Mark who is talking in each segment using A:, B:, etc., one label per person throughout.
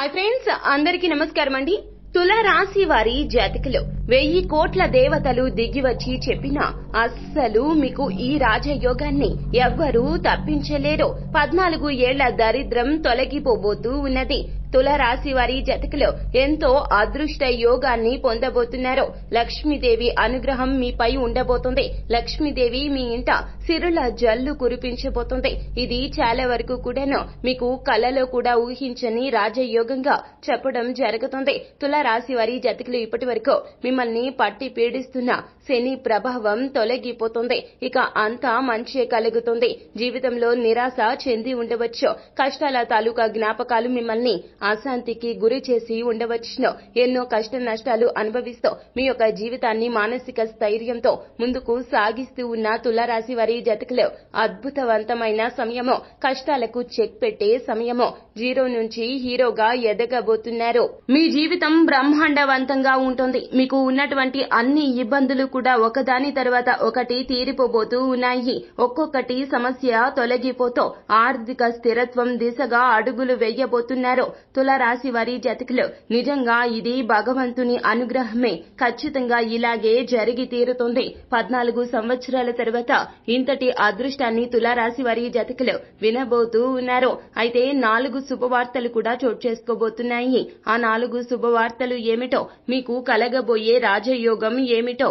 A: Hi friends అందరికి నమస్కారం అండి. తులరాశి వారి జాతకులు వెయ్యి కోట్ల దేవతలు దిగి వచ్చి చెప్పినా అస్సలు మీకు ఈ రాజయోగాన్ని ఎవ్వరూ తప్పించలేరు. పద్నాలుగు ఏళ్ళ దరిద్రం తొలగిపోబోతూ ఉన్నది. తులరాశి వారి జతకులు ఎంతో అదృష్ట యోగాన్ని పొందబోతున్నారు. లక్ష్మీదేవి అనుగ్రహం మీపై ఉండబోతుంది. లక్ష్మీదేవి మీ ఇంట సిరుల జల్లు కురిపించబోతుంది. ఇది చాలా వరకు కూడాను మీకు కలలో కూడా ఊహించని రాజయోగంగా చెప్పడం జరుగుతుంది. తులరాశి వారి జతకులు ఇప్పటి వరకు మిమ్మల్ని పట్టి పీడిస్తున్న శని ప్రభావం తొలగిపోతుంది. ఇక అంతా మంచి కలుగుతుంది. జీవితంలో నిరాశ చెంది ఉండవచ్చు. కష్టాల తాలూకా జ్ఞాపకాలు మిమ్మల్ని అశాంతికి గురి చేసి ఉండవచ్చునో. ఎన్నో కష్ట నష్టాలు అనుభవిస్తూ మీ యొక్క జీవితాన్ని మానసిక స్థైర్యంతో ముందుకు సాగిస్తూ ఉన్న తులారాశి వారి జతకలో అద్భుతవంతమైన సమయము. కష్టాలకు చెక్ పెట్టే సమయము. జీరో నుంచి హీరోగా ఎదగబోతున్నారు. మీ జీవితం బ్రహ్మాండవంతంగా ఉంటుంది. మీకు ఉన్నటువంటి అన్ని ఇబ్బందులు కూడా ఒకదాని తర్వాత ఒకటి తీరిపోబోతూ ఉన్నాయి. ఒక్కొక్కటి సమస్య తొలగిపోతూ ఆర్థిక స్థిరత్వం దిశగా అడుగులు వేయబోతున్నారు. తులరాశి వారి జతకులు. నిజంగా ఇది భగవంతుని అనుగ్రహమే. ఖచ్చితంగా ఇలాగే జరిగి తీరుతుంది. పద్నాలుగు సంవత్సరాల తర్వాత ఇంతటి అదృష్టాన్ని తులారాశి వారి జతకులు వినబోతూ ఉన్నారు. అయితే నాలుగు శుభవార్తలు కూడా చోటు చేసుకోబోతున్నాయి. ఆ నాలుగు శుభవార్తలు ఏమిటో మీకు కలగబోయే రాజయోగం ఏమిటో?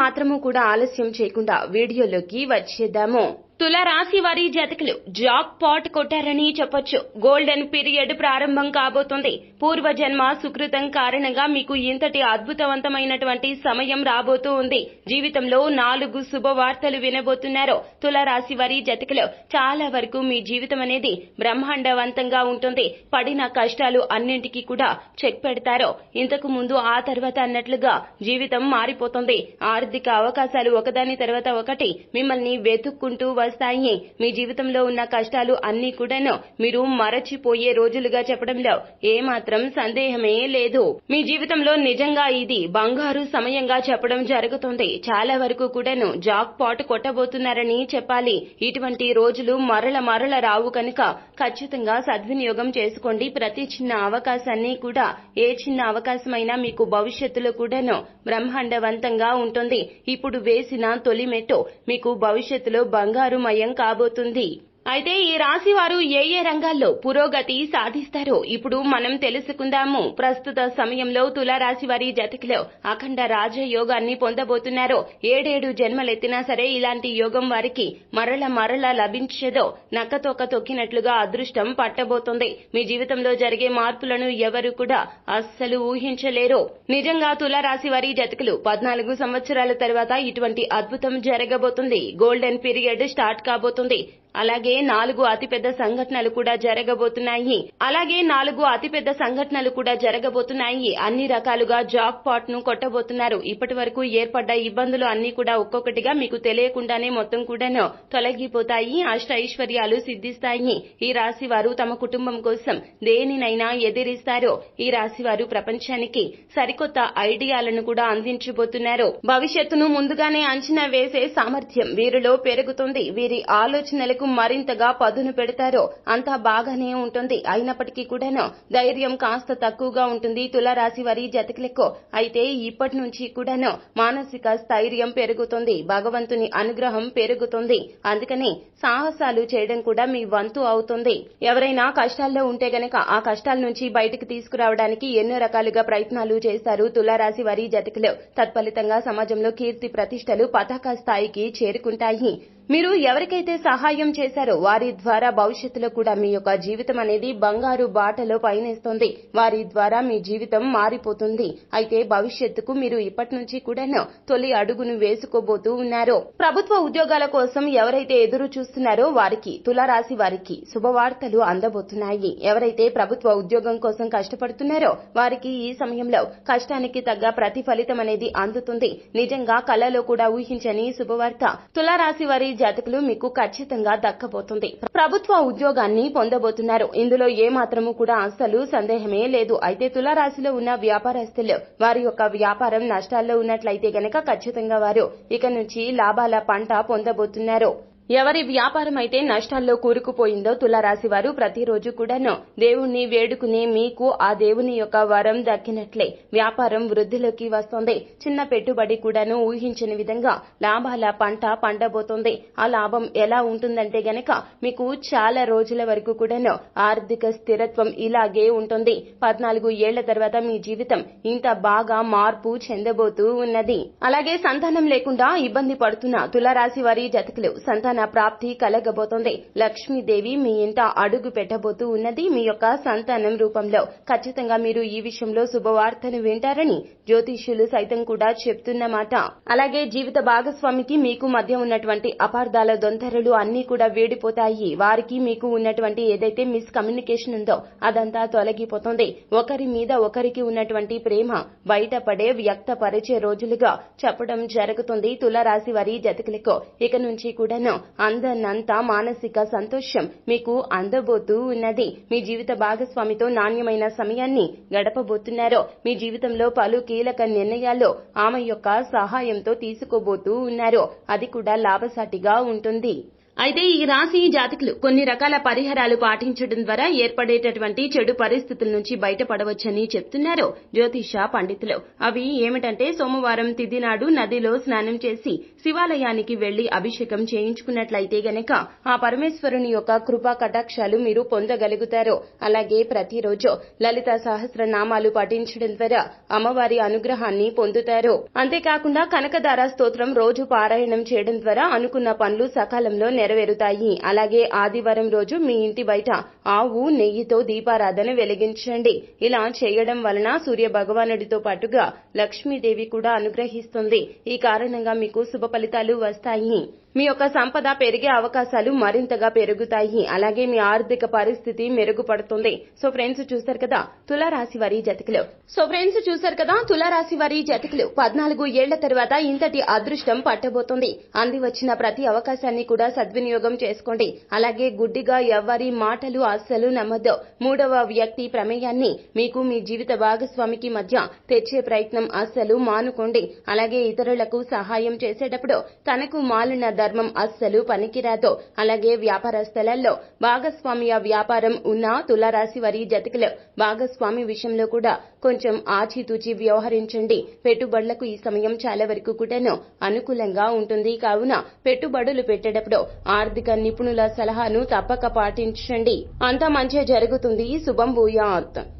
A: మాత్రము కూడా ఆలస్యం చేయకుండా వీడియోలోకి వచ్చేద్దాము. తులరాశి వారి జాతకులు జాక్ పాట్ కొట్టారని చెప్పొచ్చు. గోల్డెన్ పీరియడ్ ప్రారంభం కాబోతుంది. పూర్వజన్మ సుకృతం కారణంగా మీకు ఇంతటి అద్భుతవంతమైనటువంటి సమయం రాబోతూ ఉంది. జీవితంలో నాలుగు శుభవార్తలు వినబోతున్నారు. తులరాశి వారి జతకులు చాలా వరకు మీ జీవితం అనేది బ్రహ్మాండవంతంగా ఉంటుంది. పడిన కష్టాలు అన్నింటికీ కూడా చెక్ పెడతారు. ఇంతకు ముందు ఆ తర్వాత అన్నట్లుగా జీవితం మారిపోతుంది. ఆర్థిక అవకాశాలు ఒకదాని తర్వాత ఒకటి మిమ్మల్ని వెతుక్కుంటూ వస్తాయి మీ జీవితంలో ఉన్న కష్టాలు అన్ని కూడాను మీరు మరచిపోయే రోజులుగా చెప్పడంలో ఏమాత్రం సందేహమే లేదు. మీ జీవితంలో నిజంగా ఇది బంగారు సమయంగా చెప్పడం జరుగుతుంది. చాలా వరకు కూడాను జాక్ పాట్ కొట్టబోతున్నారని చెప్పాలి. ఇటువంటి రోజులు మరల మరల రావు కనుక ఖచ్చితంగా సద్వినియోగం చేసుకోండి. ప్రతి చిన్న అవకాశాన్ని కూడా ఏ చిన్న అవకాశమైనా మీకు భవిష్యత్తులో కూడాను బ్రహ్మాండవంతంగా ఉంటుంది. ఇప్పుడు వేసిన తొలి మెట్టు మీకు భవిష్యత్తులో బంగారు బంగారుమయం కాబోతుంది. అయితే ఈ రాశి వారు ఏ ఏ రంగాల్లో పురోగతి సాధిస్తారో ఇప్పుడు మనం తెలుసుకుందాము. ప్రస్తుత సమయంలో తులారాశి వారి జతకిలో అఖండ రాజయోగాన్ని పొందబోతున్నారో ఏడేడు జన్మలెత్తినా సరే ఇలాంటి యోగం వారికి మరల మరల లభించదో నక్కతోక తొక్కినట్లుగా అదృష్టం పట్టబోతుంది. మీ జీవితంలో జరిగే మార్పులను ఎవరు కూడా అస్సలు ఊహించలేరు. నిజంగా తులారాశి వారి జతకులు పద్నాలుగు సంవత్సరాల తర్వాత ఇటువంటి అద్భుతం జరగబోతుంది. గోల్డెన్ పీరియడ్ స్టార్ట్ కాబోతుంది. అలాగే నాలుగు అతిపెద్ద సంఘటనలు కూడా జరగబోతున్నాయి. అలాగే నాలుగు అతిపెద్ద సంఘటనలు కూడా జరగబోతున్నాయి. అన్ని రకాలుగా జాక్ పాట్ను కొట్టబోతున్నారు. ఇప్పటి వరకు ఏర్పడ్డ ఇబ్బందులు అన్ని కూడా ఒక్కొక్కటిగా మీకు తెలియకుండానే మొత్తం కూడాను తొలగిపోతాయి. అష్ట ఐశ్వర్యాలు సిద్ధిస్తాయి. ఈ రాశి వారు తమ కుటుంబం కోసం దేనినైనా ఎదిరిస్తారు ఈ రాశి వారు ప్రపంచానికి సరికొత్త ఐడియాలను కూడా అందించబోతున్నారు. భవిష్యత్తును ముందుగానే అంచనా వేసే సామర్థ్యం వీరిలో పెరుగుతుంది. వీరి ఆలోచనలకు మరింతగా పదును పెడతారో అంతా బాగానే ఉంటుంది. అయినప్పటికీ కూడాను ధైర్యం కాస్త తక్కువగా ఉంటుంది తులరాశి వారి జతకులకు. అయితే ఇప్పటి నుంచి కూడాను మానసిక స్థైర్యం పెరుగుతుంది. భగవంతుని అనుగ్రహం పెరుగుతుంది. అందుకని సాహసాలు చేయడం కూడా మీ వంతు అవుతుంది. ఎవరైనా కష్టాల్లో ఉంటే గనక ఆ కష్టాల నుంచి బయటకు తీసుకురావడానికి ఎన్నో రకాలుగా ప్రయత్నాలు చేస్తారు తులారాశి వారి జతకులు. తత్ఫలితంగా సమాజంలో కీర్తి ప్రతిష్టలు పతాక స్థాయికి చేరుకుంటాయి. మీరు ఎవరికైతే సహాయం చేశారో వారి ద్వారా భవిష్యత్తులో కూడా మీ యొక్క జీవితం అనేది బంగారు బాటలో పయనిస్తుంది. వారి ద్వారా మీ జీవితం మారిపోతుంది. అయితే భవిష్యత్తుకు మీరు ఇప్పటి నుంచి కూడాను తొలి అడుగును వేసుకోబోతూ ఉన్నారు. ప్రభుత్వ ఉద్యోగాల కోసం ఎవరైతే ఎదురు చూస్తున్నారో వారికి తులారాశి వారికి శుభవార్తలు అందబోతున్నాయి. ఎవరైతే ప్రభుత్వ ఉద్యోగం కోసం కష్టపడుతున్నారో వారికి ఈ సమయంలో కష్టానికి తగ్గ ప్రతిఫలితం అనేది అందుతుంది. నిజంగా కళలో కూడా ఊహించని శుభవార్త. తులారాశి వారి జాతకులు మీకు ఖచ్చితంగా దక్కబోతుంది. ప్రభుత్వ ఉద్యోగాన్ని పొందబోతున్నారు. ఇందులో ఏ మాత్రము కూడా అసలు సందేహమే లేదు. అయితే తులారాశిలో ఉన్న వ్యాపారస్తులు వారి యొక్క వ్యాపారం నష్టాల్లో ఉన్నట్లయితే గనక ఖచ్చితంగా వారు ఇక నుంచి లాభాల పంట పొందబోతున్నారు. ఎవరి వ్యాపారం అయితే నష్టాల్లో కూరుకుపోయిందో తులారాశి వారు ప్రతిరోజు కూడాను దేవుణ్ణి వేడుకుని మీకు ఆ దేవుని యొక్క వరం దక్కినట్లే. వ్యాపారం వృద్ధిలోకి వస్తోంది. చిన్న పెట్టుబడి కూడాను ఊహించని విధంగా లాభాల పంట పండబోతోంది. ఆ లాభం ఎలా ఉంటుందంటే గనక మీకు చాలా రోజుల వరకు కూడాను ఆర్థిక స్థిరత్వం ఇలాగే ఉంటుంది. పద్నాలుగు ఏళ్ళ తర్వాత మీ జీవితం ఇంత బాగా మార్పు చెందబోతూ ఉన్నది. అలాగే సంతానం లేకుండా ఇబ్బంది పడుతున్న తులారాశి వారి జతకులు సంతాన ప్రాప్తి కలగబోతోంది. లక్ష్మీదేవి మీ ఇంట అడుగు పెట్టబోతూ ఉన్నది మీ యొక్క సంతానం రూపంలో. ఖచ్చితంగా మీరు ఈ విషయంలో శుభవార్తను వింటారని జ్యోతిష్యులు సైతం కూడా చెప్తున్నమాట. అలాగే జీవిత భాగస్వామికి మీకు మధ్య ఉన్నటువంటి అపార్థాల దొంతరలు అన్ని కూడా వేడిపోతాయి. వారికి మీకు ఉన్నటువంటి ఏదైతే మిస్కమ్యూనికేషన్ ఉందో అదంతా తొలగిపోతుంది. ఒకరి మీద ఒకరికి ఉన్నటువంటి ప్రేమ బయటపడే వ్యక్తపరిచే రోజులుగా చెప్పడం జరుగుతుంది. తులరాశి వారి జతకులకు. ఇక నుంచి కూడాను అందనంత మానసిక సంతోషం. మీకు అందబోతూ ఉన్నది. మీ జీవిత భాగస్వామితో నాణ్యమైన సమయాన్ని గడపబోతున్నారో మీ జీవితంలో పలు కీలక నిర్ణయాల్లో ఆమె యొక్క సహాయంతో తీసుకోబోతూ ఉన్నారో అది కూడా లాభసాటిగా ఉంటుంది. అయితే ఈ రాశి జాతకులు కొన్ని రకాల పరిహారాలు పాటించడం ద్వారా ఏర్పడేటటువంటి చెడు పరిస్థితుల నుంచి బయటపడవచ్చని చెప్తున్నారు జ్యోతిష పండితులు. అవి ఏమిటంటే సోమవారం తిథి నాడు నదిలో స్నానం చేసి శివాలయానికి వెళ్ళి అభిషేకం చేయించుకున్నట్లయితే గనక ఆ పరమేశ్వరుని యొక్క కృపా కటాక్షాలు మీరు పొందగలుగుతారు. అలాగే ప్రతిరోజు లలిత సహస్ర నామాలు పఠించడం ద్వారా అమ్మవారి అనుగ్రహాన్ని పొందుతారు. అంతేకాకుండా కనకదార స్తోత్రం రోజు పారాయణం చేయడం ద్వారా అనుకున్న పనులు సకాలంలో నెరవేరుతాయి. అలాగే ఆదివారం రోజు మీ ఇంటి బయట ఆవు నెయ్యితో దీపారాధన వెలిగించండి. ఇలా చేయడం వలన సూర్య భగవానుడితో పాటుగా లక్ష్మీదేవి కూడా అనుగ్రహిస్తుంది. ఈ కారణంగా మీకు శుభ ఫలితాలు వస్తాయి. మీ యొక్క సంపద పెరిగే అవకాశాలు మరింతగా పెరుగుతాయి. అలాగే మీ ఆర్థిక పరిస్థితి మెరుగుపడుతుంది. సో ఫ్రెండ్స్ చూసారు కదా తులారాశి వారి జతకులు. సో ఫ్రెండ్స్ చూసారు కదా తులారాశి వారి జతకులు. పద్నాలుగు ఏళ్ళ తర్వాత ఇంతటి అదృష్టం పట్టబోతుంది. అంది వచ్చిన ప్రతి అవకాశాన్ని కూడా సద్వినియోగం చేసుకోండి. అలాగే గుడ్డిగా ఎవరి మాటలు అస్సలు నమ్మద్దు. మూడవ వ్యక్తి ప్రమేయాన్ని మీకు మీ జీవిత భాగస్వామికి మధ్య తెచ్చే ప్రయత్నం అస్సలు మానుకోండి. అలాగే ఇతరులకు సహాయం చేసేటప్పుడు తనకు మాలిన ధర్మం అస్సలు పనికిరాతో అలాగే వ్యాపార స్థలాల్లో భాగస్వామ్య వ్యాపారం ఉన్న తులారాశి వారి జతకులు భాగస్వామి విషయంలో కూడా కొంచెం ఆచితూచి వ్యవహరించండి. పెట్టుబడులకు ఈ సమయం చాలా వరకు కూడాను అనుకూలంగా ఉంటుంది. కావున పెట్టుబడులు పెట్టేటప్పుడు ఆర్థిక నిపుణుల సలహాను తప్పక పాటించండి. అంతా మంచిగా జరుగుతుంది. శుభం భూయాత్.